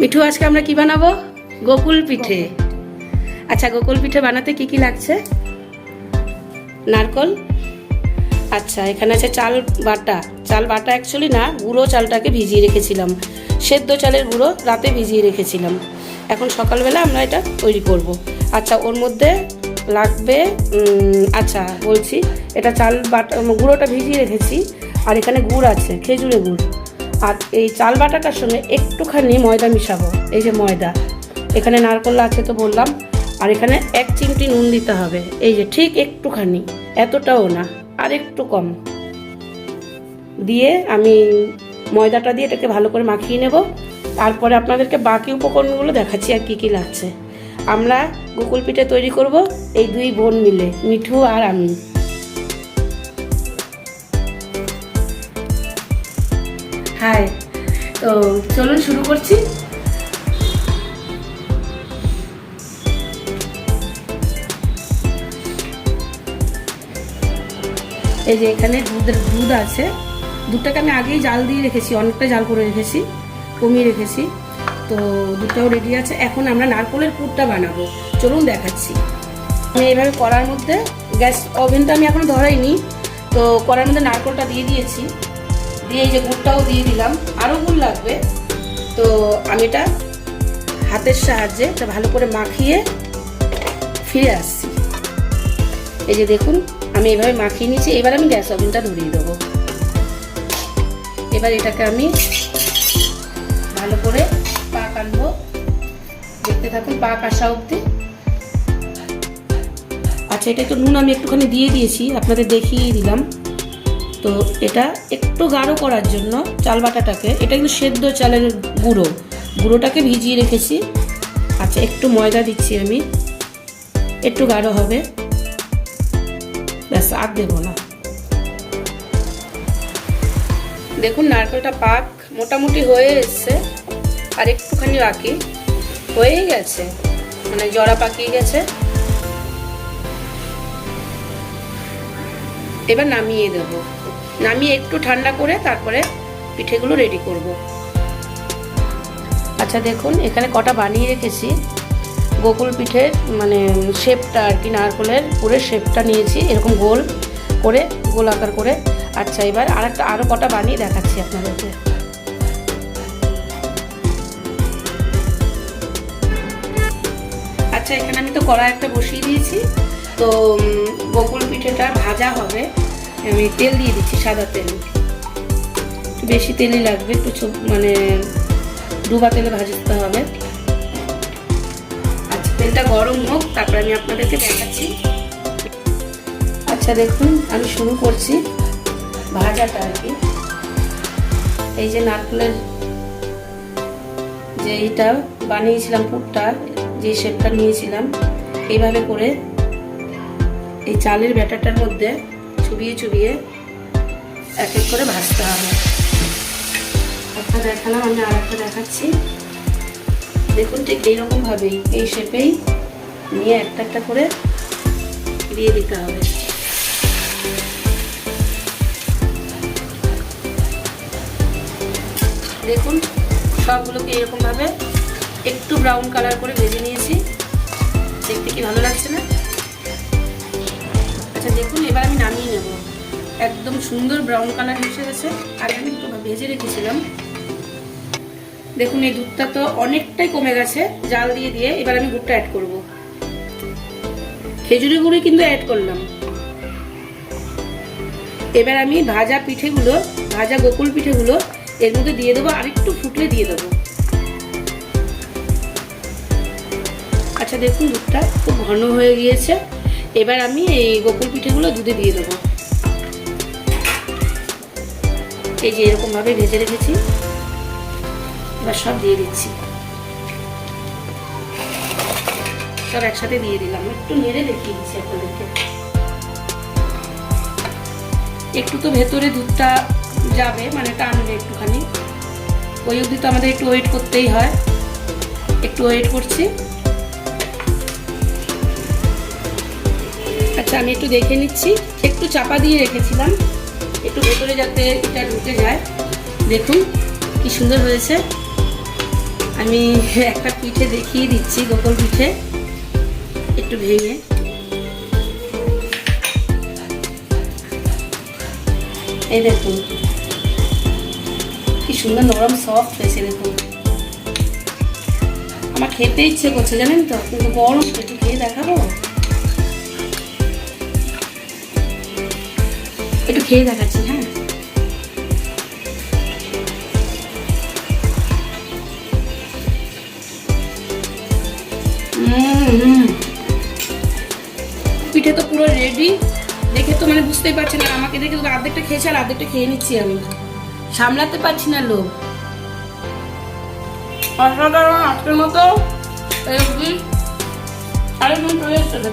মিঠু, আজকে আমরা কি বানাবো? গোকুল পিঠে। আচ্ছা গোকুল পিঠে বানাতে কি কি লাগছে? নারকল। আচ্ছা এখানে আছে চাল বাটা। চাল বাটা অ্যাকচুয়ালি না, গুঁড়ো চালটাকে ভিজিয়ে রেখেছিলাম। সেদ্ধ চালের গুঁড়ো রাতে ভিজিয়ে রেখেছিলাম। এখন সকালবেলা আমরা এটা তৈরি করব। আচ্ছা ওর মধ্যে লাগবে আচ্ছা বলছি, এটা চাল বাটা, গুঁড়োটা ভিজিয়ে রেখেছি। আর এখানে গুড় আছে খেজুরে গুড়। আর এই চাল বাটাটার সঙ্গে একটুখানি ময়দা মিশাবো। এই যে ময়দা। এখানে নারকল আছে তো বললাম। আর এখানে এক চিমটি নুন দিতে হবে। এই যে ঠিক একটুখানি। এতটাও না, আর একটু কম। দিয়ে আমি ময়দাটা দিয়ে এটাকে ভালো করে মাখিয়ে নেব। তারপরে আপনাদেরকে বাকি উপকরণগুলো দেখাচ্ছি আর কী কী লাগছে। আমরা গোকুল পিঠে তৈরি করব এই দুই বোন মিলে, মিঠু আর আমি। হাই তো চলুন শুরু করছি। এই যে এখানে দুধের দুধ আছে। দুধটাকে আমি আগেই জাল দিয়ে রেখেছি, অনেকটা জাল করে রেখেছি, কমিয়ে রেখেছি। তো দুধটাও রেডি আছে। এখন আমরা নারকলের পুরটা বানাবো। চলুন দেখাচ্ছি। আমি এইভাবে করার মধ্যে গ্যাস ওভেনটা আমি এখনও ধরাইনি। তো করার মধ্যে নারকলটা দিয়ে দিয়েছি। দিয়ে এই যে গুড়টাও দিয়ে দিলাম। আরও গুড় লাগবে। তো আমি এটা হাতের সাহায্যে এটা ভালো করে মাখিয়ে ফিরে আসছি। এই যে দেখুন, আমি এভাবে মাখিয়ে নিয়েছি। এবার আমি গ্যাস ওভেনটা ধরিয়ে দেবো। এবার এটাকে আমি ভালো করে পাক আনব। দেখতে থাকুন, পাক আসা অবধি। আচ্ছা এটা একটু নুন আমি একটুখানি দিয়ে দিয়েছি। আপনাদের দেখিয়ে দিলাম। তো এটা একটু গাঢ় করার জন্য চাল বাটাটাকে, এটা কিন্তু সেদ্ধ চালের গুঁড়ো। গুঁড়োটাকে ভিজিয়ে রেখেছি। আচ্ছা একটু ময়দা দিচ্ছি আমি। একটু গাঢ় হবে। ব্যাস, আর দেবো না। দেখুন, নারকেলটা পাক মোটামুটি হয়ে এসছে। আর একটুখানি বাকি হয়েই গেছে। মানে জড়া পাকিয়ে গেছে। এবার নামিয়ে দেব। নামিয়ে একটু ঠান্ডা করে তারপরে পিঠেগুলো রেডি করব। আচ্ছা দেখুন, এখানে কটা বানিয়ে রেখেছি। গোকুল পিঠের মানে শেপটা আর কি, নারকলের পুরো শেপটা নিয়েছি, এরকম গোল করে, গোল আকার করে। আচ্ছা এবার আর একটা আরও কটা বানিয়ে দেখাচ্ছি আপনাদেরকে। আচ্ছা এখানে আমি তো কড়াই একটা বসিয়ে দিয়েছি। তো গোকুল পিঠেটা ভাজা হবে। আমি তেল দিয়ে দিচ্ছি, সাদা তেল। বেশি তেলই লাগবে, একটু মানে ডুবা তেলে ভাজতে হবে। আচ্ছা তেলটা গরম হোক, তারপর আমি আপনাদেরকে দেখাচ্ছি। আচ্ছা দেখুন, আমি শুরু করছি ভাজাটা আর কি। এই যে নারকেলের যে এইটা বানিয়েছিলাম পুরটা, যে শেপটা নিয়েছিলাম, এইভাবে করে এই চালের ব্যাটারটার মধ্যে চুবিয়ে চুবিয়ে এক এক করে ভাজতে হবে। একটা দেখালাম, আমি আর একটা দেখাচ্ছি। দেখুন ঠিক এইরকমভাবেই, এই শেপেই নিয়ে একটা একটা করে দিয়ে দিতে হবে। দেখুন, সবগুলোকে এরকমভাবে একটু ব্রাউন কালার করে ভেজে নিয়েছি। দেখতে কি ভালো লাগছে না? নামিয়ে নেব। একদম সুন্দর ব্রাউন কালার এসে গেছে। আর আমি একটু ভেজে রেখেছিলাম। দেখুন, এই দুধটা তো অনেকটাই কমে গেছে। জাল দিয়ে দিয়ে এবার আমি গুড়টা অ্যাড করব। খেজুরি গুঁড়ি কিন্তু অ্যাড করলাম। এবার আমি ভাজা পিঠেগুলো, ভাজা গোকুল পিঠেগুলো, এর মধ্যে দিয়ে দেবো আর একটু ফুটলে দিয়ে দেবো। আচ্ছা দেখুন, দুধটা খুব ঘন হয়ে গিয়েছে। এবার আমি এই গোকুল পিঠেগুলো দুধে দিয়ে দেবো। এই যে এরকমভাবে ভেজে রেখেছি। এবার সব দিয়ে দিচ্ছি। সব একসাথে দিয়ে দিলাম। একটু নেড়ে দেখিয়ে দিচ্ছি আপনাদেরকে। একটু তো ভেতরে দুধটা যাবে মানে টানবে একটুখানি। ওই অবধি তো আমাদের একটু ওয়েট করতেই হয়। একটু ওয়েট করছি। আচ্ছা আমি একটু দেখে নিচ্ছি। একটু চাপা দিয়ে রেখেছিলাম। একটু ভেতরে যাতে এটা ঢুকে যায়। দেখুন, কি সুন্দর হয়েছে। আমি একটা পিঠে দেখিয়ে দিচ্ছি, গোকুল পিঠে। একটু ভেঙে। এই দেখুন, কি সুন্দর নরম সফট হয়েছে, দেখুন। আমার খেতে ইচ্ছে করছে, জানেন তো? কিন্তু গরম, একটু খেয়ে দেখাবো? একটু খেয়ে দেখাচ্ছি হ্যাঁ? পিঠে তো পুরো রেডি দেখে তো মানে বুঝতেই পারছি না আমাকে দেখে তো অর্ধেকটা খেয়েছে, আর অর্ধেকটা খেয়ে নিচ্ছি আমি। সামলাতে পারছি না লোক আজকের মতো। আরেকদিন চলে